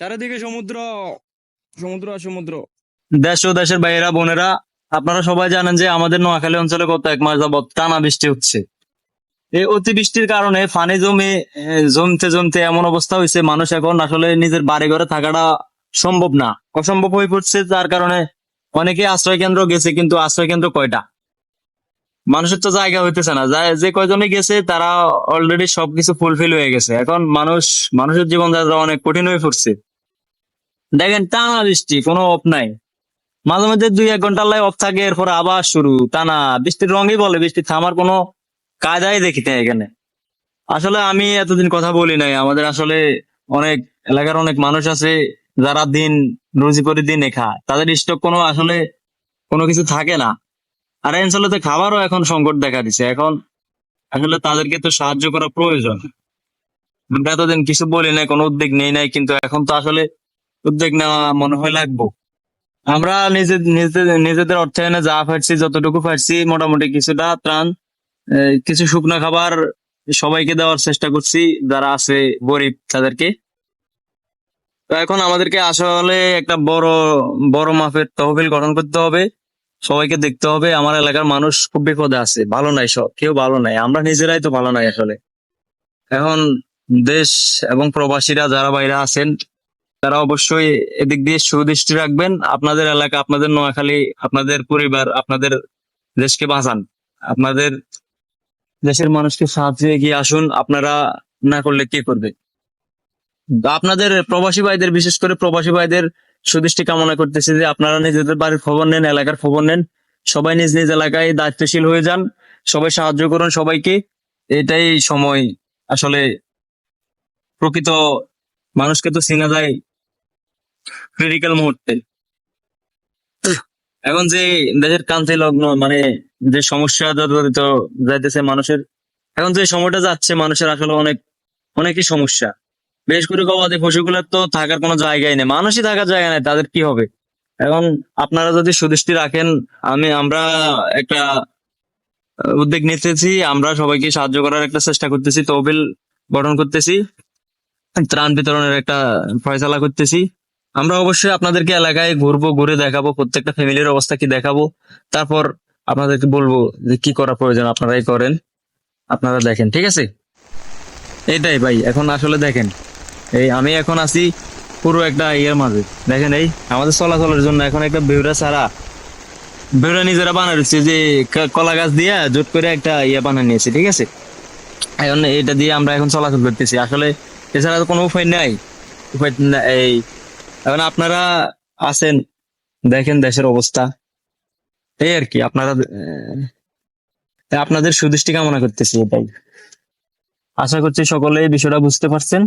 চারিদিকে সমুদ্র সমুদ্র আর সমুদ্র। দেশ ও দেশের বাইরা বোনেরা, আপনারা সবাই জানেন যে আমাদের নোয়াখালী অঞ্চলে গত এক মাস যাবৎ টানা বৃষ্টি হচ্ছে। এই অতিবৃষ্টির কারণে পানি জমে জমতে জমতে এমন অবস্থা হয়েছে, মানুষ এখন আসলে নিজের বাড়ি ঘরে থাকাটা সম্ভব না। অসম্ভব হয়ে পড়ছে, যার কারণে অনেকে আশ্রয় কেন্দ্র গেছে, কিন্তু আশ্রয় কেন্দ্র কয়টা? মানুষের তো জায়গা হইতেছে না। যে কয়জনে গেছে, তারা অলরেডি সবকিছু ফুলফিল হয়ে গেছে। এখন মানুষ, মানুষের জীবনযাত্রা অনেক কঠিন হয়ে পড়ছে। দেখেন, টানা বৃষ্টি, কোনো অফ নাই। মাঝে মাঝে দুই এক ঘণ্টার লাই অফ থাকে, এরপর আবার শুরু, টানা। বৃষ্টির রঙই বলে, বৃষ্টি থামার কোনো কায়দাই দেখি না এখানে। আসলে আমি এতদিন কথা বলি নাই, আমাদের আসলে অনেক এলাকার অনেক মানুষ আছে, যারা দিন, রুজি করে দিন খায়। তাদের স্টক কোনো আসলে কোনো কিছু থাকে না। আর অঞ্চলে তো খাবারও এখন সংকট দেখা দিছে। এখন আসলে তাদেরকে তো সাহায্য করা প্রয়োজন। আমরা এতদিন কিছু বলি নাই, কোনো উদ্যোগ নেই নাই, কিন্তু এখন তো আসলে উদ্যোগ নেওয়া মনে হয় লাগবো। আমরা নিজেদের নিজে- নিজেদের অর্থায়নে যা পারছি, যতটুকু পারছি, মোটামুটি কিছুটা ত্রাণ কিছু শুকনো খাবার সবাইকে দেওয়ার চেষ্টা করছি, যারা আছে গরিব তাদেরকে। তো এখন আমাদেরকে আসলে একটা বড় বড় মাপের তহবিল গঠন করতে হবে। সবাইকে দেখতে হবে, আমার এলাকার মানুষ খুব বিপদে আছে, ভালো নাই সব, কেউ ভালো নাই, আমরা নিজেরাই তো ভালো নাই আসলে। এখন দেশ এবং প্রবাসীরা যারা বাইরে আছেন তারা অবশ্যই এদিক দিয়ে সুদৃষ্টি রাখবেন। আপনাদের এলাকা, আপনাদের নোয়াখালী, আপনাদের পরিবার, আপনাদের দেশকে বাঁচান। আপনাদের দেশের মানুষকে সাহায্যে এগিয়ে আসুন। আপনারা না করলে কে করবে? আপনাদের প্রবাসী ভাইদের, বিশেষ করে প্রবাসী ভাইদের সুদৃষ্টি কামনা করতেছি যে আপনারা নিজেদের বাড়ির খবর নেন, এলাকার খবর নেন। সবাই নিজ নিজ এলাকায় দায়িত্বশীল হয়ে যান। সবাই সাহায্য করুন সবাইকে। এটাই সময়। আসলে প্রকৃত মানুষকে তো চেনা যায় ক্রিটিক্যাল মুহূর্তে। এখন যে দেশের কান্তি লগ্ন মানে যে সমস্যা জর্জরিত যাইতেছে মানুষের, এখন যে সময়টা যাচ্ছে মানুষের আসলে অনেক, অনেকই সমস্যা। বেশ করে গবাদি পশুগুলোর তো থাকার কোনো জায়গাই নেই। মানুষই থাকার জায়গা নেই, তাদের কি হবে? এখন আপনারা যদি সুদৃষ্টি রাখেন, আমি, আমরা একটা উদ্যোগ নিতেছি, আমরা সবাইকে সাহায্য করার একটা চেষ্টা করতেছি, তহবিল গঠন করতেছি, ত্রাণ বিতরণের একটা ফয়সালা করতেছি। আমরা অবশ্যই আপনাদেরকে এলাকায় ঘুরবো, ঘুরে দেখাবো, প্রত্যেকটা ফ্যামিলির অবস্থা কি দেখাবো। তারপর আপনাদেরকে বলব যে কি করা প্রয়োজন আপনারাই করেন, আপনারা দেখেন, ঠিক আছে? এটাই ভাই, এখন আসলে দেখেন, এই আমি এখন আছি পুরো একটা ইয়ের মাঝে। দেখেন এই, আমাদের চলাচলের জন্য এখন একটা বেউরা ছাড়া বেউরা নিজেরা দিচ্ছে যে কলা গাছ দিয়ে জোট করে একটা ইয়ে বানিয়ে নিয়েছে, ঠিক আছে? এখন এটা দিয়ে আমরা এখন চলাচল করতেছি। আসলে এছাড়া তো কোনো উপায় নাই। উপায় এই এখন আপনারা আছেন, দেখেন দেশের অবস্থা। এই আর কি, আপনারা আপনাদের সুদৃষ্টি কামনা করতেছি এটাই। আশা করছি সকলে বিষয়টা বুঝতে পারছেন।